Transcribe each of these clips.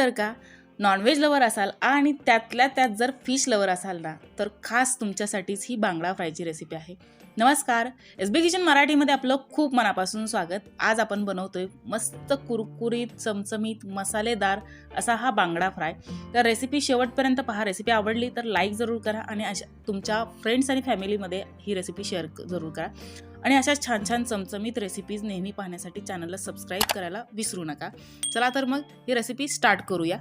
जर का non veg lover असाल आणि त्यातल्या त्यात जर फिश लवर असाल ना तर खास तुमच्यासाठीच ही बांगडा फ्रायची रेसिपी आहे. नमस्कार एस बी किचन मराठीमध्ये आपलं खूप मनापासून स्वागत. आज आपण बनवतोय मस्त कुरकुरीत चमचमीत मसालेदार असा हा बांगडा फ्राय तर रेसिपी शेवटपर्यंत पहा. रेसिपी आवडली तर लाईक जरूर करा आणि अशा तुमच्या फ्रेंड्स आणि फॅमिलीमध्ये ही रेसिपी शेअर जरूर करा. आणि अशा छान छान चमचमीत रेसिपीज नेहमी पाहण्यासाठी चॅनलला सबस्क्राईब करायला विसरू नका. चला तर मग ही रेसिपी स्टार्ट करूया.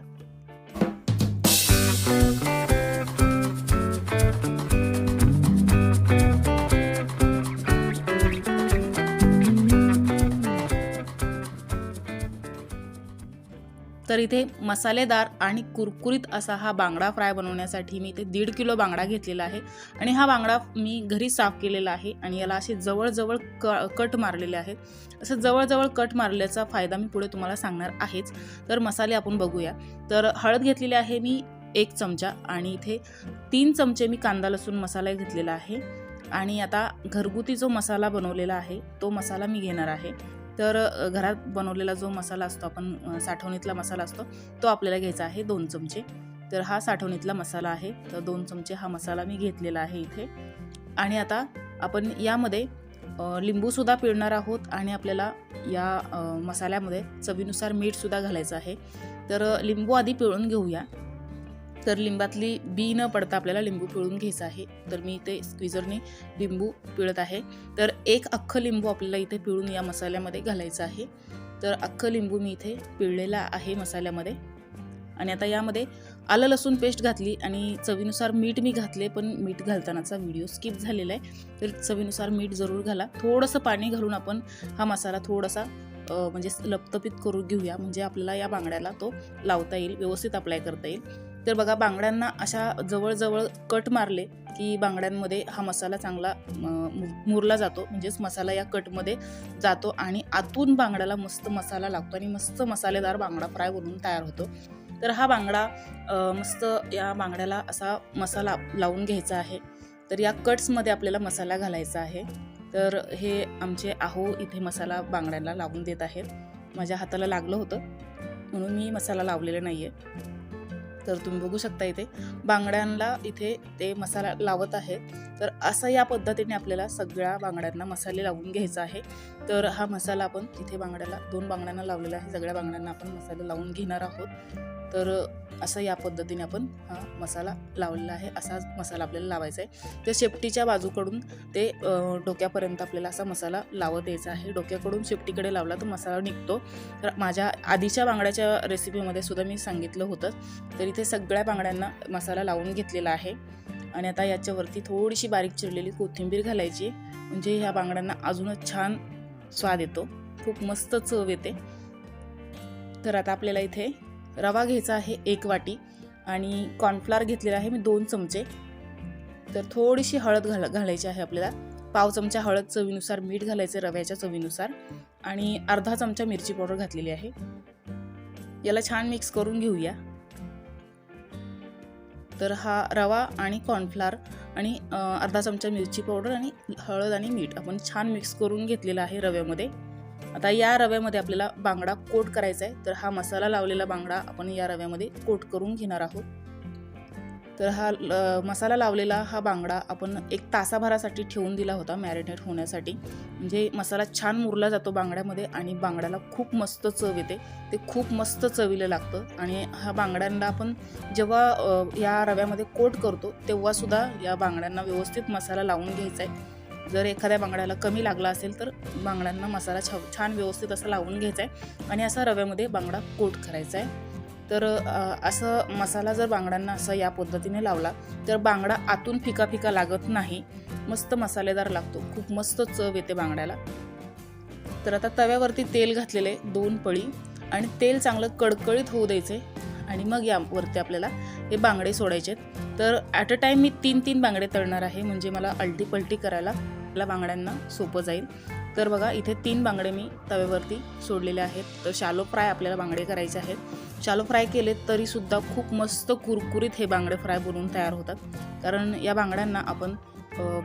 तर इथे मसालेदार आणि कुरकुरीत असा हा बांगडा फ्राय बनवण्यासाठी मी इथे दीड किलो बांगडा घेतलेला आहे. आणि हा बांगडा मी घरी साफ केलेला आहे आणि याला असे जवळजवळ क कट मारलेले आहेत. असं जवळजवळ कट मारल्याचा फायदा मी पुढे तुम्हाला सांगणार आहेच. तर मसाले आपण बघूया. तर हळद घेतलेली आहे मी एक चमचा आणि इथे तीन चमचे मी कांदा लसूण मसाला घेतलेला आहे. आणि आता घरगुती जो मसाला बनवलेला आहे तो मसाला मी घेणार आहे. तर घरात बनवलेला जो मसाला असतो आपण साठवणीतला मसाला असतो तो आपल्याला घ्यायचा आहे दोन चमचे. तर हा साठवणीतला मसाला आहे. तर दोन चमचे हा मसाला मी घेतलेला आहे इथे. आणि आता आपण यामध्ये लिंबूसुद्धा पिळणार आहोत आणि आपल्याला या मसाल्यामध्ये चवीनुसार मीठसुद्धा घालायचं आहे. तर लिंबू आधी पिळून घेऊया. तर लिंबातली बी न पडता आपल्याला लिंबू पिळून घ्यायचं आहे. तर मी इथे स्क्विझरने लिंबू पिळत आहे. तर एक अख्खं लिंबू आपल्याला इथे पिळून या मसाल्यामध्ये घालायचं आहे. तर अख्खं लिंबू मी इथे पिळलेला आहे मसाल्यामध्ये. आणि आता यामध्ये आलं लसूण पेस्ट घातली आणि चवीनुसार मीठ मी घातले पण मीठ घालतानाचा व्हिडिओ स्किप झालेला आहे. तर चवीनुसार मीठ जरूर घाला. थोडंसं पाणी घालून आपण हा मसाला थोडासा म्हणजे लपतपित करून घेऊया. म्हणजे आपल्याला या बांगड्याला तो लावता येईल व्यवस्थित अप्लाय करता येईल. तर बघा बांगड्यांना अशा जवळजवळ कट मारले की बांगड्यांमध्ये हा मसाला चांगला मुरला जातो. म्हणजेच मसाला या कटमध्ये जातो आणि आतून बांगड्याला मस्त मसाला लागतो आणि मस्त मसालेदार बांगडा फ्राय बनून तयार होतो. तर हा बांगडा मस्त या बांगड्याला असा मसाला लावून घ्यायचा आहे. तर या कट्समध्ये आपल्याला मसाला घालायचा आहे. तर हे आमचे आहो इथे मसाला बांगड्याला लावून देत आहेत. माझ्या हाताला लागलं होतं म्हणून मी मसाला लावलेला नाही आहे तर तुम्ही बघू शकता इथे. बांगड्यांना इथे ते मसाला लावत आहे. तर असं या पद्धतीने आपल्याला सगळ्या बांगड्यांना मसाले लावून घ्यायचा आहे. तर हा मसाला आपण इथे बांगड्याला दोन बांगड्यांना लावलेला आहे. सगळ्या बांगड्यांना आपण मसाला लावून घेणार आहोत. तर असं या पद्धतीने आपण हा मसाला लावलेला आहे. असाच मसाला आपल्याला लावायचा आहे. तर शेपटीच्या बाजूकडून ते डोक्यापर्यंत आपल्याला असा मसाला लावत यायचा आहे. डोक्याकडून शेपटीकडे लावला तर मसाला निघतो. तर माझ्या आधीच्या बांगड्याच्या रेसिपीमध्ये सुद्धा मी सांगितलं होतं. तर इथे सगळ्या बांगड्यांना मसाला लावून घेतलेला आहे. आणि आता याच्यावरती थोडीशी बारीक चिरलेली कोथिंबीर घालायची. म्हणजे ह्या बांगड्यांना अजूनच छान स्वाद येतो. खूप मस्त चव येते. तर आता आपल्याला इथे रवा घ्यायचा आहे एक वाटी. आणि कॉर्नफ्लॉर घेतलेला आहे मी दोन चमचे. तर थोडीशी हळद घाल घालायची आहे आपल्याला. पाव चमचा हळद चवीनुसार मीठ घालायचं रव्याच्या चवीनुसार. आणि अर्धा चमचा मिरची पावडर घातलेली आहे. याला छान मिक्स करून घेऊया. तर हा रवा आणि कॉर्नफ्लॉर आणि अर्धा चमचा मिरची पावडर आणि हळद आणि मीठ आपण छान मिक्स करून घेतलेला आहे रव्यामध्ये. आता या रव्यामध्ये आपल्याला बांगडा कोट करायचा आहे. तर हा मसाला लावलेला बांगडा आपण या रव्यामध्ये कोट करून घेणार आहोत. तर हा ल- मसाला लावलेला हा बांगडा आपण एक तासाभरासाठी ठेवून दिला होता मॅरिनेट होण्यासाठी. म्हणजे मसाला छान मुरला जातो बांगड्यामध्ये आणि बांगड्याला खूप मस्त चव येते. ते खूप मस्त चवीला लागतं. आणि हा बांगड्यांना आपण जेव्हा या रव्यामध्ये कोट करतो तेव्हासुद्धा या बांगड्यांना व्यवस्थित मसाला लावून घ्यायचा आहे. जर एखाद्या बांगड्याला कमी लागला असेल तर बांगड्यांना मसाला छान व्यवस्थित असा लावून घ्यायचा आहे. आणि असा रव्यामध्ये बांगडा कोट करायचा आहे. तर असं मसाला जर बांगड्यांना असा या पद्धतीने लावला तर बांगडा आतून फिका फिका लागत नाही. मस्त मसालेदार लागतो. खूप मस्त चव येते बांगड्याला. तर आता तव्यावरती तेल घातलेले दोन पळी आणि तेल चांगलं कडकडीत होऊ द्यायचे आणि मग यावरती आपल्याला हे बांगडे सोडायचे आहेत तर ॲट अ टाईम मी तीन तीन बांगडे तळणार आहे. म्हणजे मला अल्टी पलटी करायला आपल्या बांगड्यांना सोपं जाईल. तर बघा इथे तीन बांगडे मी तव्यावरती सोडलेले आहेत. तर शालो फ्राय आपल्याला बांगडे करायचे आहेत. शालो फ्राय केले तरीसुद्धा खूप मस्त कुरकुरीत हे बांगडे फ्राय बनवून तयार होतात. कारण या बांगड्यांना आपण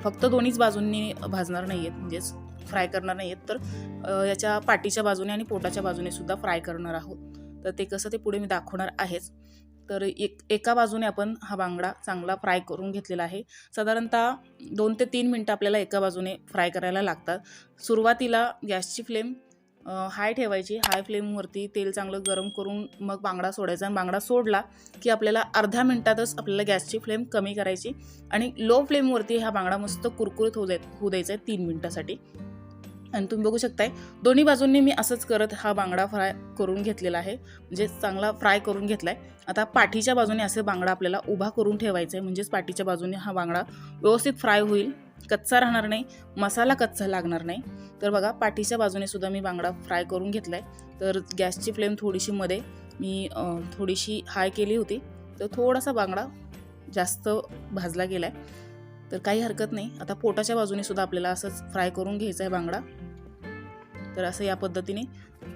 फक्त दोन्हीच बाजूंनी भाजणार नाही आहेत म्हणजेच फ्राय करणार नाही आहेत तर याच्या पाठीच्या बाजूने आणि पोटाच्या बाजूने सुद्धा फ्राय करणार आहोत. तर ते कसं ते पुढे मी दाखवणार आहेच. तर एक एका बाजूने आपण हा बांगडा चांगला फ्राय करून घेतलेला आहे. साधारणतः दोन ते तीन मिनटं आपल्याला एका बाजूने फ्राय करायला लागतात. सुरुवातीला गॅसची फ्लेम हाय ठेवायची. हाय फ्लेमवरती तेल चांगलं गरम करून मग बांगडा सोडायचा. आणि बांगडा सोडला की आपल्याला अर्ध्या मिनटातच आपल्याला गॅसची फ्लेम कमी करायची. आणि लो फ्लेमवरती हा बांगडा मस्त कुरकुरीत होऊ द्या होऊ द्यायचा आहे तीन मिनटासाठी. आणि तुम्ही बघू शकताय दोन्ही बाजूंनी मी असंच करत हा बांगडा फ्राय करून घेतलेला आहे. म्हणजे चांगला फ्राय करून घेतला आहे आता पाठीच्या बाजूने असे बांगडा आपल्याला उभा करून ठेवायचा आहे म्हणजेच पाठीच्या बाजूने हा बांगडा व्यवस्थित फ्राय होईल. कच्चा राहणार नाही. मसाला कच्चा लागणार नाही. तर बघा पाठीच्या बाजूने सुद्धा मी बांगडा फ्राय करून घेतला आहे तर गॅसची फ्लेम थोडीशी मध्ये मी थोडीशी हाय केली होती. तर थोडासा बांगडा जास्त भाजला गेला आहे तर काही हरकत नाही. आता पोटाच्या बाजूने सुद्धा आपल्याला असंच फ्राय करून घ्यायचा आहे बांगडा. तर असं या पद्धतीने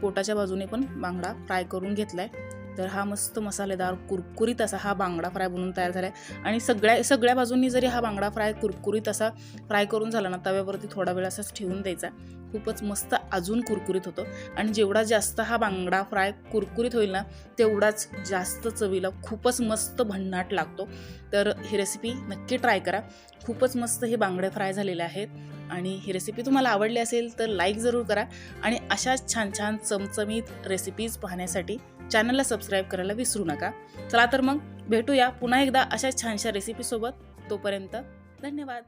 पोटाच्या बाजूने पण बांगडा फ्राय करून घेतला आहे तर हा मस्त मसालेदार कुरकुरीत असा हा बांगडा फ्राय बनून तयार झाला आहे आणि सगळ्या सगळ्या बाजूंनी जरी हा बांगडा फ्राय कुरकुरीत असा फ्राय करून झाला ना तव्यावरती थोडा वेळ असाच ठेवून द्यायचा. खूपच मस्त अजून कुरकुरीत होतो. आणि जेवढा जास्त हा बांगडा फ्राय कुरकुरीत होईल ना तेवढाच जास्त चवीला खूपच मस्त भन्नाट लागतो. तर ही रेसिपी नक्की ट्राय करा. खूपच मस्त हे बांगडे फ्राय झालेले आहेत. आणि ही रेसिपी तुम्हाला आवडली असेल तर लाईक जरूर करा. आणि अशाच छान छान चमचमीत रेसिपीज पाहण्यासाठी चॅनलला सबस्क्राईब करायला विसरू नका. चला तर मग भेटूया पुन्हा एकदा अशाच छानशा रेसिपीसोबत तोपर्यंत धन्यवाद.